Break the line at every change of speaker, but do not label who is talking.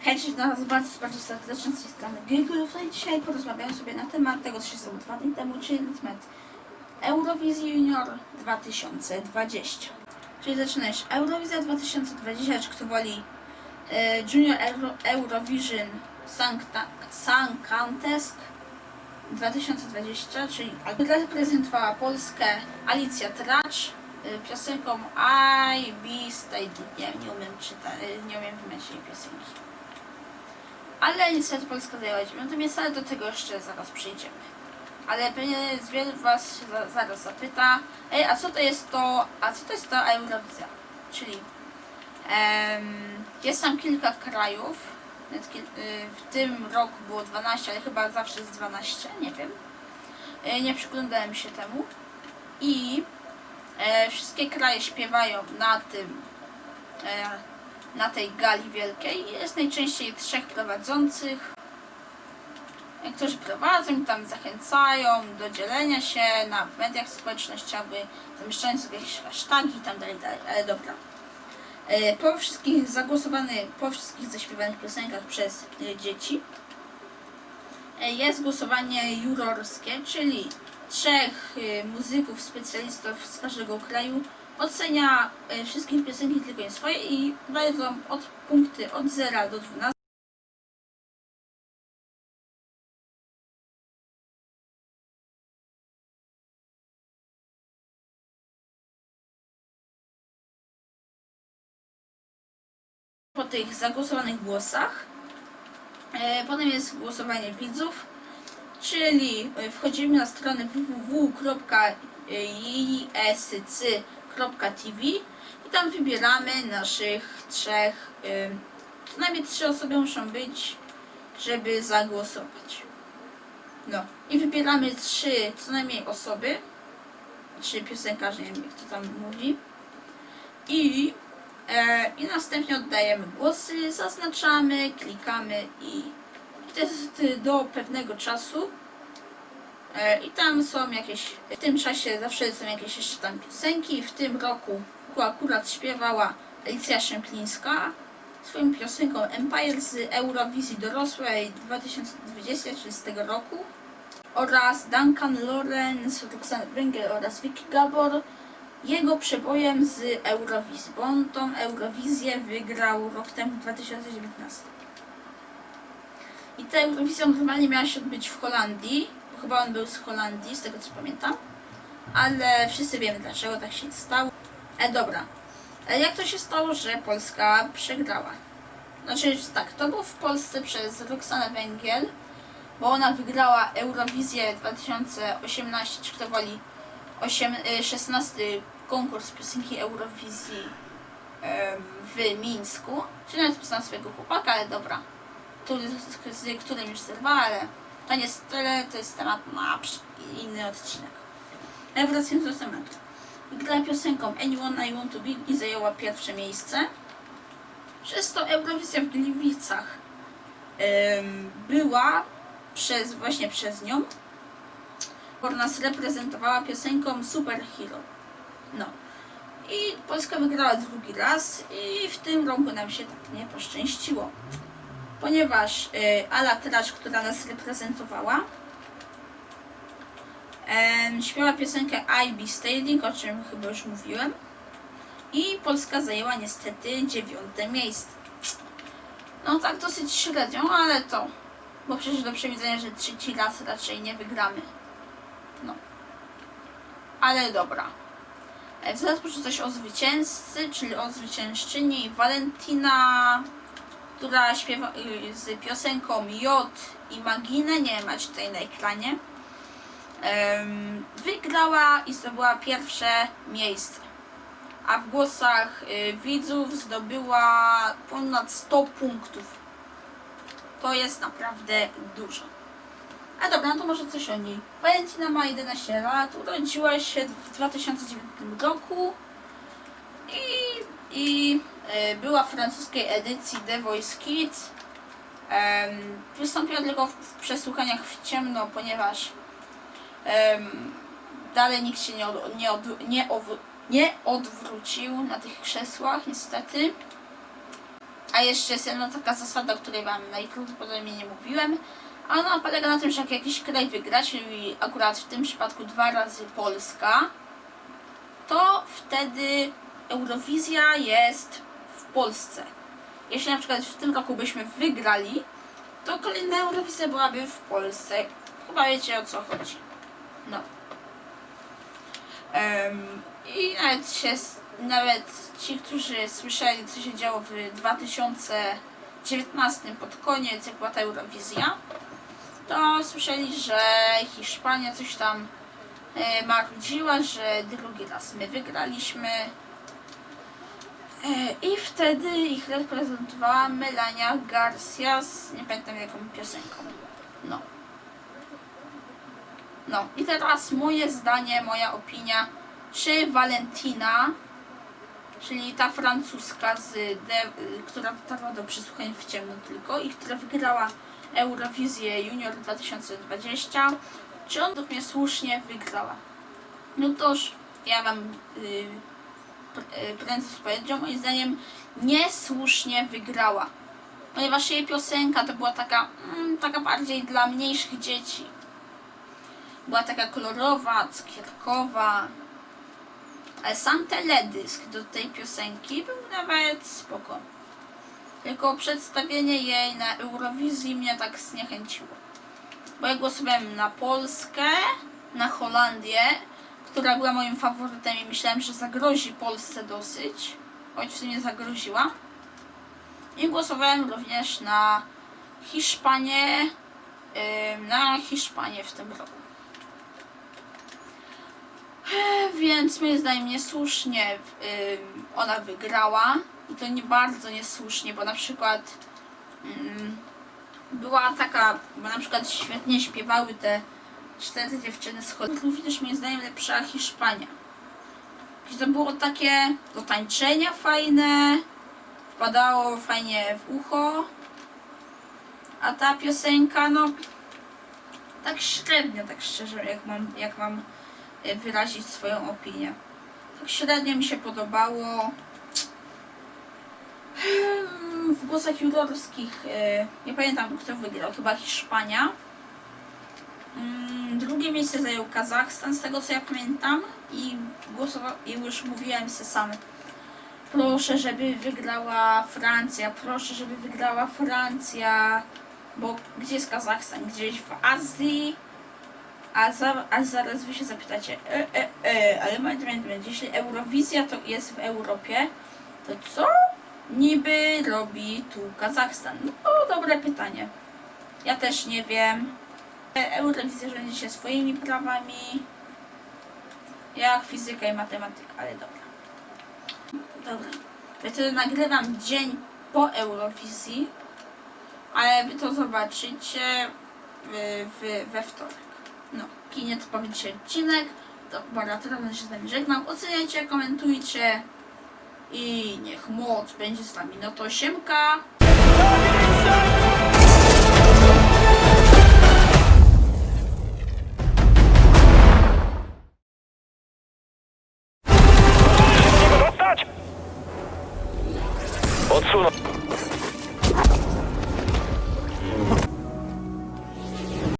Hej, na nas bardzo, bardzo serdecznie z tej strony. Tutaj dzisiaj porozmawiamy sobie na temat tego, co się stało dwa dni temu, czyli na temat Eurowizji Junior 2020. Czyli zaczynać Eurowizja 2020, czy kto woli e, Junior Euro, Eurovision Song, Contest 2020, czyli reprezentowała Polskę Alicja Tracz y, piosenką I Be Stayed. Nie, umiem czytać, nie umiem jej piosenki. Ale niestety Polska zajęła dziewiąte miejsce, ale do tego jeszcze zaraz przyjdziemy. Ale pewnie z wielu Was się za, zaraz zapyta, ej, a co to jest to, a co to jest ta Eurowizja? Czyli em, jest tam kilka krajów, y, w tym roku było 12, ale chyba zawsze jest 12, nie wiem. Y, nie przyglądałem się temu. I e, wszystkie kraje śpiewają na tym, e, na tej gali wielkiej. Jest najczęściej trzech prowadzących, którzy prowadzą i tam zachęcają do dzielenia się na mediach społecznościowych, zamieszczając sobie jakieś hasztagi i tam dalej, dalej. Ale dobra. E, Po wszystkich zagłosowanych, po wszystkich zaśpiewanych piosenkach przez e, dzieci e, jest głosowanie jurorskie, czyli trzech y, muzyków, specjalistów z każdego kraju ocenia y, wszystkie piosenki tylko nie swoje i dają od punkty od 0 do 12. Po tych zagłosowanych głosach e, potem jest głosowanie widzów czyli y, wchodzimy na stronę www.jsc.tv i tam wybieramy naszych trzech, y, co najmniej trzy osoby muszą być, żeby zagłosować. No i wybieramy trzy, co najmniej osoby, trzy piosenkarze, nie wiem jak to tam mówi. I, e, i następnie oddajemy głosy, zaznaczamy, klikamy i to jest do pewnego czasu. E, I tam są jakieś, w tym czasie zawsze są jakieś jeszcze tam piosenki. W tym roku akurat śpiewała Alicja Szemplińska swoją piosenką Empire z Eurowizji Dorosłej 2020, czyli z tego roku. Oraz Duncan Lawrence, Roxanne Węgiel oraz Vicky Gabor jego przebojem z Eurowizji, bo on tą Eurowizję wygrał rok temu w 2019. I ta Eurowizja normalnie miała się odbyć w Holandii, chyba on był z Holandii, z tego co pamiętam. Ale wszyscy wiemy dlaczego tak się stało. E, dobra. E, jak to się stało, że Polska przegrała? Znaczy tak, to było w Polsce przez Roxanę Węgiel, bo ona wygrała Eurowizję 2018, czy kto woli, 8, e, 16 konkurs piosenki Eurowizji w Mińsku. Czyli nawet poznałam swojego chłopaka, ale dobra który, z, którym już zerwała, ale to nie jest tyle, to jest temat na inny odcinek. Ale wracając do tematu. Wygrała piosenką Anyone I Want To Be i zajęła pierwsze miejsce. Przez to Eurowizja w Gliwicach była przez, właśnie przez nią, bo nas reprezentowała piosenką Superhero. No. I Polska wygrała drugi raz i w tym roku nam się tak nie poszczęściło ponieważ y, Ala Tracz, która nas reprezentowała, śpiewa piosenkę I Be Standing, o czym chyba już mówiłem. I Polska zajęła niestety dziewiąte miejsce. No tak dosyć średnią, ale to. Bo przecież do przewidzenia, że trzeci raz raczej nie wygramy. No. Ale dobra. E, Zaraz proszę coś o zwycięzcy, czyli o zwyciężczyni Valentina która śpiewa y, z piosenką J i Maginę, nie macie tutaj na ekranie, wygrała i zdobyła pierwsze miejsce. A w głosach y, widzów zdobyła ponad 100 punktów. To jest naprawdę dużo. A dobra, no to może coś o niej. Valentina ma 11 lat, urodziła się w 2009 roku i, była w francuskiej edycji The Voice Kids. Wystąpiła tylko w, przesłuchaniach w ciemno, ponieważ dalej nikt się nie, od, nie, od, nie, nie odwrócił na tych krzesłach, niestety. A jeszcze jest jedna taka zasada, o której wam najprawdopodobniej nie mówiłem. A ona polega na tym, że jak jakiś kraj wygra, czyli akurat w tym przypadku dwa razy Polska, to wtedy Eurowizja jest w Polsce. Jeśli na przykład w tym roku byśmy wygrali, to kolejna Eurowizja byłaby w Polsce. Chyba wiecie o co chodzi. No. Em, I nawet się, nawet ci, którzy słyszeli, co się działo w 2019 pod koniec, jak była ta Eurowizja, to słyszeli, że Hiszpania coś tam e, marudziła, że drugi raz my wygraliśmy. E, I wtedy ich reprezentowała Melania Garcia z nie pamiętam jaką piosenką. No. No i teraz moje zdanie, moja opinia, czy Valentina, czyli ta francuska, z de, która dotarła do przesłuchań w ciemno tylko i która wygrała Eurowizję Junior 2020, czy on mnie słusznie wygrała? No toż ja wam y, y, prędzej powiedział, moim zdaniem niesłusznie wygrała. Ponieważ jej piosenka to była taka, mm, taka bardziej dla mniejszych dzieci. Była taka kolorowa, cukierkowa. Ale sam teledysk do tej piosenki był nawet spoko. Tylko przedstawienie jej na Eurowizji mnie tak zniechęciło. Bo ja głosowałem na Polskę, na Holandię, która była moim faworytem i myślałem, że zagrozi Polsce dosyć. Choć w sumie zagroziła. I głosowałem również na Hiszpanię, na Hiszpanię w tym roku. Więc moim zdaniem niesłusznie ona wygrała. I to nie bardzo niesłusznie, bo na przykład była taka, bo na przykład świetnie śpiewały te cztery dziewczyny z Holandii. Również moim zdaniem lepsza Hiszpania. Gdzie to było takie do tańczenia fajne, wpadało fajnie w ucho. A ta piosenka, no tak średnio, tak szczerze, jak mam, jak mam e, wyrazić swoją opinię. Tak średnio mi się podobało. Hmm, W głosach jurorskich e, nie pamiętam kto wygrał, chyba Hiszpania. Drugie miejsce zajął Kazachstan, z tego co ja pamiętam. I już mówiłem se sam. Proszę, żeby wygrała Francja, proszę, żeby wygrała Francja. Bo gdzie jest Kazachstan? Gdzieś w Azji. A, za, a zaraz wy się zapytacie, e, e, e, ale moment, moment, jeśli Eurowizja to jest w Europie, to co niby robi tu Kazachstan? No dobre pytanie. Ja też nie wiem. E, Eurowizja rządzi się swoimi prawami, jak fizyka i matematyka, ale dobra. Dobra. Ja wtedy nagrywam dzień po Eurowizji, ale wy to zobaczycie w, w, we wtorek. No, kinie to dzisiaj odcinek. To Baratora się z nami żegnam. Oceniajcie, komentujcie i niech moc będzie z nami. No to siemka!